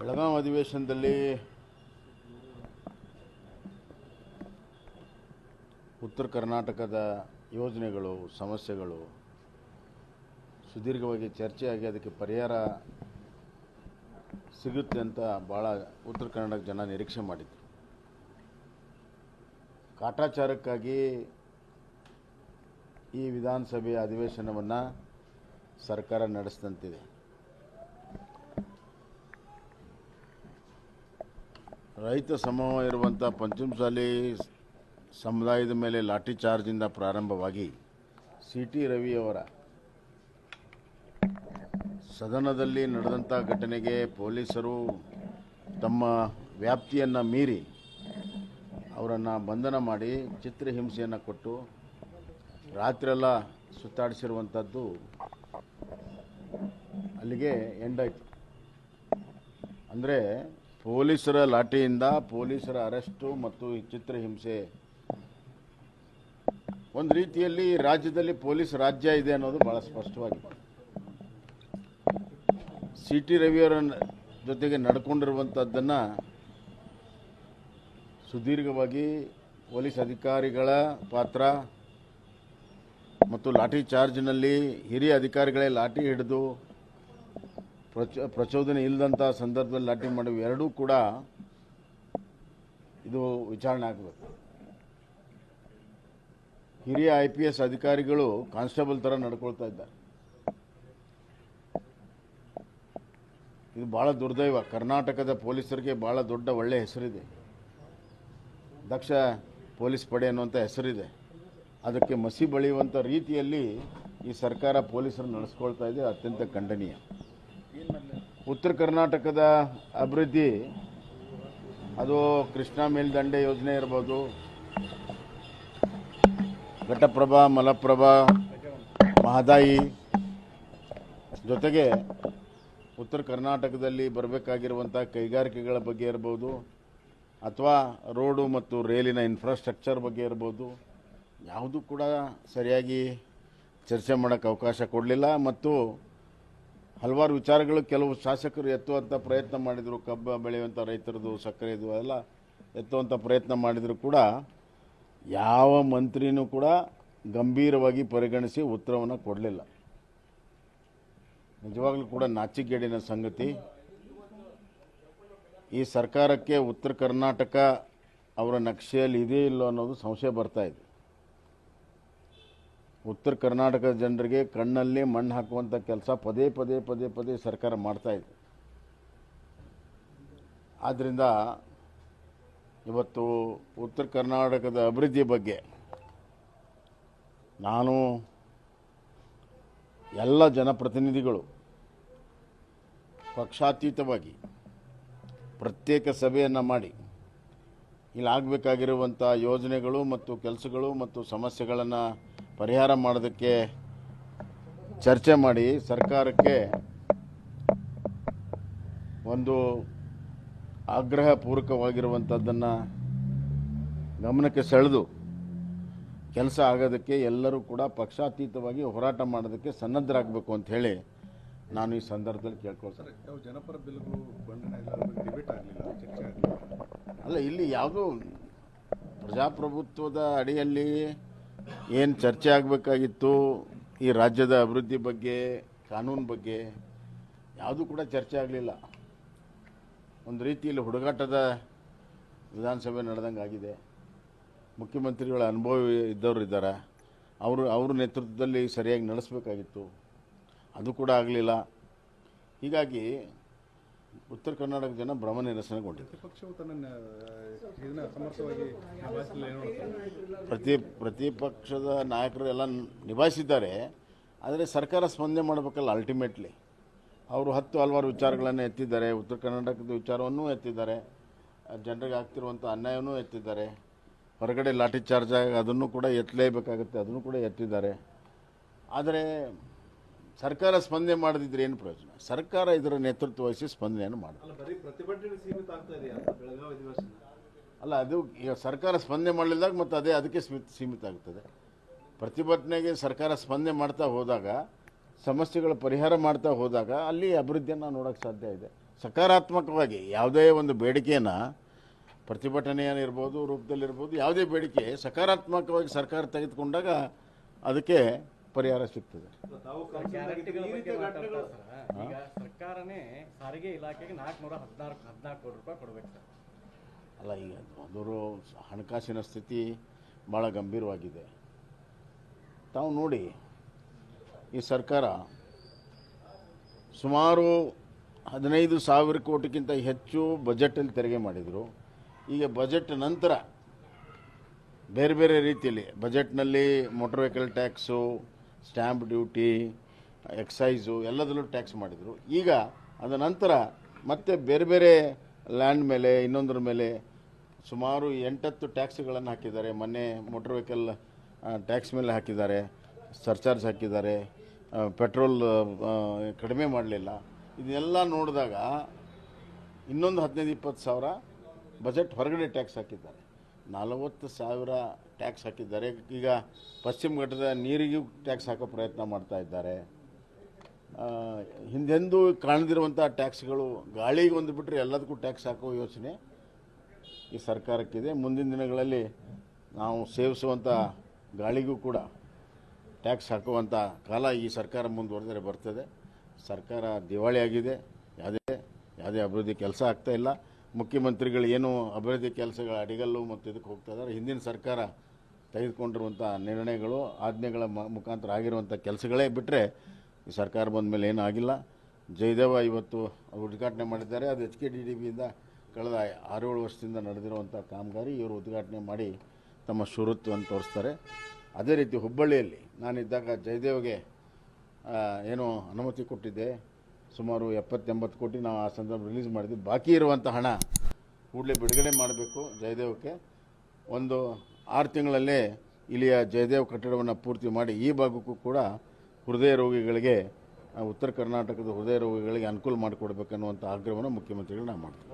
ಬೆಳಗಾವಿ ಅಧಿವೇಶನದಲ್ಲಿ ಉತ್ತರ ಕರ್ನಾಟಕದ ಯೋಜನೆಗಳು, ಸಮಸ್ಯೆಗಳು ಸುದೀರ್ಘವಾಗಿ ಚರ್ಚೆಯಾಗಿ ಅದಕ್ಕೆ ಪರಿಹಾರ ಸಿಗುತ್ತೆ ಅಂತ ಭಾಳ ಉತ್ತರ ಕರ್ನಾಟಕ ಜನ ನಿರೀಕ್ಷೆ ಮಾಡಿದ್ರು. ಕಾಟಾಚಾರಕ್ಕಾಗಿ ಈ ವಿಧಾನಸಭೆಯ ಅಧಿವೇಶನವನ್ನು ಸರ್ಕಾರ ನಡೆಸಿದಂತಿದೆ. ರೈತ ಸಮೂಹ ಇರುವಂಥ ಪಂಚಮಸಾಲಿ ಸಮುದಾಯದ ಮೇಲೆ ಲಾಠಿ ಚಾರ್ಜಿಂದ ಪ್ರಾರಂಭವಾಗಿ ಸಿ ಟಿ ರವಿಯವರ ಸದನದಲ್ಲಿ ನಡೆದಂಥ ಘಟನೆಗೆ ಪೊಲೀಸರು ತಮ್ಮ ವ್ಯಾಪ್ತಿಯನ್ನು ಮೀರಿ ಅವರನ್ನು ಬಂಧನ ಮಾಡಿ ಚಿತ್ರಹಿಂಸೆಯನ್ನು ಕೊಟ್ಟು ರಾತ್ರಿಯೆಲ್ಲ ಸುತ್ತಾಡಿಸಿರುವಂಥದ್ದು ಅಲ್ಲಿಗೆ ಎಂಡಾಯಿತು ಅಂದರೆ ಪೊಲೀಸರ ಲಾಠಿಯಿಂದ ಪೊಲೀಸರ ಅರೆಸ್ಟು ಮತ್ತು ಚಿತ್ರ ಹಿಂಸೆ. ಒಂದು ರೀತಿಯಲ್ಲಿ ರಾಜ್ಯದಲ್ಲಿ ಪೊಲೀಸ್ ರಾಜ್ಯ ಇದೆ ಅನ್ನೋದು ಭಾಳ ಸ್ಪಷ್ಟವಾಗಿದೆ. ಸಿ ಟಿ ರವಿಯವರ ಜೊತೆಗೆ ನಡ್ಕೊಂಡಿರುವಂಥದ್ದನ್ನು ಸುದೀರ್ಘವಾಗಿ ಪೊಲೀಸ್ ಅಧಿಕಾರಿಗಳ ಪಾತ್ರ ಮತ್ತು ಲಾಠಿ ಚಾರ್ಜ್ನಲ್ಲಿ ಹಿರಿಯ ಅಧಿಕಾರಿಗಳೇ ಲಾಠಿ ಹಿಡಿದು ಪ್ರಚ, ಪ್ರಚೋದನೆ ಇಲ್ಲದಂಥ ಸಂದರ್ಭದಲ್ಲಿ ಲಾಠಿ ಮಾಡಿ ಎರಡೂ ಕೂಡ ಇದು ವಿಚಾರಣೆ ಆಗಬೇಕು. ಹಿರಿಯ ಐ ಪಿ ಎಸ್ ಅಧಿಕಾರಿಗಳು ಕಾನ್ಸ್ಟೇಬಲ್ ಥರ ನಡ್ಕೊಳ್ತಾ ಇದ್ದಾರೆ. ಇದು ಭಾಳ ದುರ್ದೈವ. ಕರ್ನಾಟಕದ ಪೊಲೀಸರಿಗೆ ಭಾಳ ದೊಡ್ಡ ಒಳ್ಳೆ ಹೆಸರಿದೆ. ದಕ್ಷ ಪೊಲೀಸ್ ಪಡೆ ಅನ್ನುವಂಥ ಹೆಸರಿದೆ. ಅದಕ್ಕೆ ಮಸಿ ಬಳಿಯುವಂಥ ರೀತಿಯಲ್ಲಿ ಈ ಸರ್ಕಾರ ಪೊಲೀಸರು ನಡೆಸ್ಕೊಳ್ತಾ ಇದೆ. ಅತ್ಯಂತ ಖಂಡನೀಯ. ಉತ್ತರ ಕರ್ನಾಟಕದ ಅಭಿವೃದ್ಧಿ, ಅದು ಕೃಷ್ಣಾ ಮೇಲ್ದಂಡೆ ಯೋಜನೆ ಇರ್ಬೋದು, ಘಟಪ್ರಭಾ, ಮಲಪ್ರಭಾ, ಮಹದಾಯಿ ಜೊತೆಗೆ ಉತ್ತರ ಕರ್ನಾಟಕದಲ್ಲಿ ಬರಬೇಕಾಗಿರುವಂಥ ಕೈಗಾರಿಕೆಗಳ ಬಗ್ಗೆ ಇರ್ಬೋದು, ಅಥವಾ ರೋಡು ಮತ್ತು ರೈಲಿನ ಇನ್ಫ್ರಾಸ್ಟ್ರಕ್ಚರ್ ಬಗ್ಗೆ ಇರ್ಬೋದು, ಯಾವುದೂ ಕೂಡ ಸರಿಯಾಗಿ ಚರ್ಚೆ ಮಾಡೋಕ್ಕೆ ಅವಕಾಶ ಕೊಡಲಿಲ್ಲ. ಮತ್ತು ಹಲವಾರು ವಿಚಾರಗಳು ಕೆಲವು ಶಾಸಕರು ಎತ್ತುವಂಥ ಪ್ರಯತ್ನ ಮಾಡಿದರು, ಕಬ್ಬು ಬೆಳೆಯುವಂಥ ರೈತರದು ಸಕ್ಕರೆದು ಎಲ್ಲ ಎತ್ತುವಂಥ ಪ್ರಯತ್ನ ಮಾಡಿದರೂ ಕೂಡ ಯಾವ ಮಂತ್ರಿನೂ ಕೂಡ ಗಂಭೀರವಾಗಿ ಪರಿಗಣಿಸಿ ಉತ್ತರವನ್ನು ಕೊಡಲಿಲ್ಲ. ನಿಜವಾಗ್ಲೂ ಕೂಡ ನಾಚಿಗೇಡಿನ ಸಂಗತಿ. ಈ ಸರ್ಕಾರಕ್ಕೆ ಉತ್ತರ ಕರ್ನಾಟಕ ಅವರ ನಕ್ಷೆಯಲ್ಲಿ ಇದೆಯೇ ಇಲ್ಲೋ ಅನ್ನೋದು ಸಂಶಯ ಬರ್ತಾ ಇದೆ. ಉತ್ತರ ಕರ್ನಾಟಕದ ಜನರಿಗೆ ಕಣ್ಣಲ್ಲಿ ಮಣ್ಣು ಹಾಕುವಂಥ ಕೆಲಸ ಪದೇ ಪದೇ ಪದೇ ಪದೇ ಸರ್ಕಾರ ಮಾಡ್ತಾ ಇದೆ. ಆದ್ದರಿಂದ ಇವತ್ತು ಉತ್ತರ ಕರ್ನಾಟಕದ ಅಭಿವೃದ್ಧಿ ಬಗ್ಗೆ ನಾನು ಎಲ್ಲ ಜನಪ್ರತಿನಿಧಿಗಳು ಪಕ್ಷಾತೀತವಾಗಿ ಪ್ರತ್ಯೇಕ ಸಭೆಯನ್ನು ಮಾಡಿ ಇಲ್ಲಿ ಆಗಬೇಕಾಗಿರುವಂಥ ಯೋಜನೆಗಳು ಮತ್ತು ಕೆಲಸಗಳು ಮತ್ತು ಸಮಸ್ಯೆಗಳನ್ನು ಪರಿಹಾರ ಮಾಡೋದಕ್ಕೆ ಚರ್ಚೆ ಮಾಡಿ ಸರ್ಕಾರಕ್ಕೆ ಒಂದು ಆಗ್ರಹಪೂರ್ವಕವಾಗಿರುವಂಥದ್ದನ್ನು ಗಮನಕ್ಕೆ ಸೆಳೆದು ಕೆಲಸ ಆಗೋದಕ್ಕೆ ಎಲ್ಲರೂ ಕೂಡ ಪಕ್ಷಾತೀತವಾಗಿ ಹೋರಾಟ ಮಾಡೋದಕ್ಕೆ ಸನ್ನದ್ಧರಾಗಬೇಕು ಅಂತ ಹೇಳಿ ನಾನು ಈ ಸಂದರ್ಭದಲ್ಲಿ ಕೇಳ್ಕೊಳ್ತಾರೆ ಜನಪರ ಅಲ್ಲ ಇಲ್ಲಿ ಯಾವುದೂ ಪ್ರಜಾಪ್ರಭುತ್ವದ ಅಡಿಯಲ್ಲಿ ಏನು ಚರ್ಚೆ ಆಗಬೇಕಾಗಿತ್ತು ಈ ರಾಜ್ಯದ ಅಭಿವೃದ್ಧಿ ಬಗ್ಗೆ, ಕಾನೂನು ಬಗ್ಗೆ? ಯಾವುದೂ ಕೂಡ ಚರ್ಚೆ ಆಗಲಿಲ್ಲ. ಒಂದು ರೀತಿಯಲ್ಲಿ ಹುಡುಗಾಟದ ವಿಧಾನಸಭೆ ನಡೆದಂಗೆ ಆಗಿದೆ. ಮುಖ್ಯಮಂತ್ರಿಗಳ ಅನುಭವ ಇದ್ದವರು ಇದ್ದಾರೆ. ಅವರು, ಅವ್ರ ನೇತೃತ್ವದಲ್ಲಿ ಸರಿಯಾಗಿ ನಡೆಸಬೇಕಾಗಿತ್ತು. ಅದು ಕೂಡ ಆಗಲಿಲ್ಲ. ಹೀಗಾಗಿ ಉತ್ತರ ಕರ್ನಾಟಕದ ಜನ ಭ್ರಮ ನಿರಸನಗೊಂಡಿದ್ದಾರೆ. ಪ್ರತಿ ಪ್ರತಿಪಕ್ಷದ ನಾಯಕರು ಎಲ್ಲ ನಿಭಾಯಿಸಿದ್ದಾರೆ ಆದರೆ ಸರ್ಕಾರ ಸ್ಪಂದನೆ ಮಾಡಬೇಕಲ್ಲ ಅಲ್ಟಿಮೇಟ್ಲಿ ಅವರು ಹತ್ತು ಹಲವಾರು ವಿಚಾರಗಳನ್ನು ಎತ್ತಿದ್ದಾರೆ ಉತ್ತರ ಕರ್ನಾಟಕದ ವಿಚಾರವನ್ನು ಎತ್ತಿದ್ದಾರೆ ಜನರಿಗೆ ಆಗ್ತಿರುವಂಥ ಅನ್ಯಾಯವನ್ನೂ ಎತ್ತಿದ್ದಾರೆ ಹೊರಗಡೆ ಲಾಠಿ ಚಾರ್ಜ್ ಆಗಿ ಅದನ್ನು ಕೂಡ ಎತ್ತಲೇಬೇಕಾಗುತ್ತೆ ಅದನ್ನು ಕೂಡ ಎತ್ತಿದ್ದಾರೆ. ಆದರೆ ಸರ್ಕಾರ ಸ್ಪಂದನೆ ಮಾಡದಿದ್ರೆ ಏನು ಪ್ರಯೋಜನ? ಸರ್ಕಾರ ಇದರ ನೇತೃತ್ವ ವಹಿಸಿ ಸ್ಪಂದನೆಯನ್ನು ಮಾಡುತ್ತೆ ಅಲ್ಲ ಅದು ಈಗ ಸರ್ಕಾರ ಸ್ಪಂದನೆ ಮಾಡಲಿಲ್ಲದಾಗ ಮತ್ತು ಅದೇ ಅದಕ್ಕೆ ಸೀಮಿತ ಸೀಮಿತ ಆಗ್ತದೆ. ಪ್ರತಿಭಟನೆಗೆ ಸರ್ಕಾರ ಸ್ಪಂದನೆ ಮಾಡ್ತಾ ಹೋದಾಗ ಸಮಸ್ಯೆಗಳ ಪರಿಹಾರ ಮಾಡ್ತಾ ಹೋದಾಗ ಅಲ್ಲಿ ಅಭಿವೃದ್ಧಿಯನ್ನು ನೋಡೋಕ್ಕೆ ಸಾಧ್ಯ ಇದೆ. ಸಕಾರಾತ್ಮಕವಾಗಿ ಯಾವುದೇ ಒಂದು ಬೇಡಿಕೆಯನ್ನು ಪ್ರತಿಭಟನೆಯನ್ನಿರ್ಬೋದು ರೂಪದಲ್ಲಿರ್ಬೋದು ಯಾವುದೇ ಬೇಡಿಕೆ ಸಕಾರಾತ್ಮಕವಾಗಿ ಸರ್ಕಾರ ತೆಗೆದುಕೊಂಡಾಗ ಅದಕ್ಕೆ ಪರಿಹಾರ ಸಿಗ್ತದೆ. ಸರ್ಕಾರನೇ ಸಾರಿಗೆ ಇಲಾಖೆಗೆ ನಾಲ್ಕುನೂರ ಹದಿನಾರು ಹದಿನಾಲ್ಕು ಕೋಟಿ ರೂಪಾಯಿ ಕೊಡಬೇಕು ಸರ್. ಅಲ್ಲ ಈಗ ಅದರ ಹಣಕಾಸಿನ ಸ್ಥಿತಿ ಭಾಳ ಗಂಭೀರವಾಗಿದೆ. ತಾವು ನೋಡಿ ಈ ಸರ್ಕಾರ ಸುಮಾರು ಹದಿನೈದು ಸಾವಿರ ಕೋಟಿಗಿಂತ ಹೆಚ್ಚು ಬಜೆಟಲ್ಲಿ ತೆರಿಗೆ ಮಾಡಿದರು. ಈಗ ಬಜೆಟ್ ನಂತರ ಬೇರೆ ಬೇರೆ ರೀತಿಯಲ್ಲಿ ಬಜೆಟ್ನಲ್ಲಿ motor vehicle tax stamp duty excise ಎಲ್ಲದರಲ್ಲೂ ಟ್ಯಾಕ್ಸ್ ಮಾಡಿದರು. ಈಗ ಅದ ನಂತರ ಮತ್ತೆ ಬೇರೆ ಬೇರೆ ಲ್ಯಾಂಡ್ ಮೇಲೆ, ಇನ್ನೊಂದರ ಮೇಲೆ ಸುಮಾರು ಎಂಟತ್ತು ಟ್ಯಾಕ್ಸ್ಗಳನ್ನು ಹಾಕಿದ್ದಾರೆ. ಮೊನ್ನೆ ಮೋಟರ್ ವೆಹಿಕಲ್ ಟ್ಯಾಕ್ಸ್ ಮೇಲೆ ಹಾಕಿದ್ದಾರೆ. ಸರ್ಚಾರ್ಜ್ ಹಾಕಿದ್ದಾರೆ. ಪೆಟ್ರೋಲ್ ಕಡಿಮೆ ಮಾಡಲಿಲ್ಲ. ಇದನ್ನೆಲ್ಲ ನೋಡಿದಾಗ ಇನ್ನೊಂದು ಹದಿನೈದು, ಇಪ್ಪತ್ತು ಸಾವಿರ ಬಜೆಟ್ ಹೊರಗಡೆ ಟ್ಯಾಕ್ಸ್ ಹಾಕಿದ್ದಾರೆ. ನಲವತ್ತು ಸಾವಿರ ಟ್ಯಾಕ್ಸ್ ಹಾಕಿದ್ದಾರೆ. ಈಗ ಪಶ್ಚಿಮ ಘಟ್ಟದ ನೀರಿಗೂ ಟ್ಯಾಕ್ಸ್ ಹಾಕೋ ಪ್ರಯತ್ನ ಮಾಡ್ತಾ ಇದ್ದಾರೆ. ಹಿಂದೆಂದೂ ಕಾಣದಿರುವಂಥ ಟ್ಯಾಕ್ಸ್ಗಳು ಗಾಳಿಗೆ ಒಂದು ಬಿಟ್ಟರೆ ಎಲ್ಲದಕ್ಕೂ ಟ್ಯಾಕ್ಸ್ ಹಾಕೋ ಯೋಚನೆ ಈ ಸರ್ಕಾರಕ್ಕಿದೆ. ಮುಂದಿನ ದಿನಗಳಲ್ಲಿ ನಾವು ಸೇವಿಸುವಂಥ ಗಾಳಿಗೂ ಕೂಡ ಟ್ಯಾಕ್ಸ್ ಹಾಕುವಂಥ ಕಾಲ ಈ ಸರ್ಕಾರ ಮುಂದುವರೆದರೆ ಬರ್ತದೆ. ಸರ್ಕಾರ ದಿವಾಳಿಯಾಗಿದೆ. ಯಾವುದೇ ಯಾವುದೇ ಅಭಿವೃದ್ಧಿ ಕೆಲಸ ಆಗ್ತಾ ಇಲ್ಲ. ಮುಖ್ಯಮಂತ್ರಿಗಳು ಏನು ಅಭಿವೃದ್ಧಿ ಕೆಲಸಗಳ ಅಡಿಗಲ್ಲು ಮತ್ತು ಇದಕ್ಕೆ ಹೋಗ್ತಾ ಇದ್ದಾರೆ. ಹಿಂದಿನ ಸರ್ಕಾರ ತೆಗೆದುಕೊಂಡಿರುವಂಥ ನಿರ್ಣಯಗಳು, ಆಜ್ಞೆಗಳ ಮುಖಾಂತರ ಆಗಿರುವಂಥ ಕೆಲಸಗಳೇ ಬಿಟ್ಟರೆ ಈ ಸರ್ಕಾರ ಬಂದ ಮೇಲೆ ಏನೂ ಆಗಿಲ್ಲ. ಜಯದೇವ ಇವತ್ತು ಉದ್ಘಾಟನೆ ಮಾಡಿದ್ದಾರೆ. ಅದು ಎಚ್ ಕೆ ಡಿ ಡಿ ಬಿಯಿಂದ ಕಳೆದ ಆರೇಳು ವರ್ಷದಿಂದ ನಡೆದಿರುವಂಥ ಕಾಮಗಾರಿ ಇವರು ಉದ್ಘಾಟನೆ ಮಾಡಿ ತಮ್ಮ ಶುರುತ್ವವನ್ನು ತೋರಿಸ್ತಾರೆ. ಅದೇ ರೀತಿ ಹುಬ್ಬಳ್ಳಿಯಲ್ಲಿ ನಾನಿದ್ದಾಗ ಜಯದೇವ್ಗೆ ಏನೋ ಅನುಮತಿ ಕೊಟ್ಟಿದ್ದೆ. ಸುಮಾರು ಎಪ್ಪತ್ತೆಂಬತ್ತು ಕೋಟಿ ನಾವು ಆ ಸಂದರ್ಭ ರಿಲೀಸ್ ಮಾಡಿದ್ವಿ. ಬಾಕಿ ಇರುವಂಥ ಹಣ ಕೂಡಲೇ ಬಿಡುಗಡೆ ಮಾಡಬೇಕು ಜಯದೇವಕ್ಕೆ ಒಂದು ಆರು ತಿಂಗಳಲ್ಲೇ ಇಲ್ಲಿಯ ಜಯದೇವ್ ಕಟ್ಟಡವನ್ನು ಪೂರ್ತಿ ಮಾಡಿ ಈ ಭಾಗಕ್ಕೂ ಕೂಡ ಹೃದಯ ರೋಗಿಗಳಿಗೆ, ಉತ್ತರ ಕರ್ನಾಟಕದ ಹೃದಯ ರೋಗಿಗಳಿಗೆ ಅನುಕೂಲ ಮಾಡಿಕೊಡ್ಬೇಕನ್ನುವಂಥ ಆಗ್ರಹವನ್ನು ಮುಖ್ಯಮಂತ್ರಿಗಳು ನಾವು ಮಾಡ್ತೀವಿ.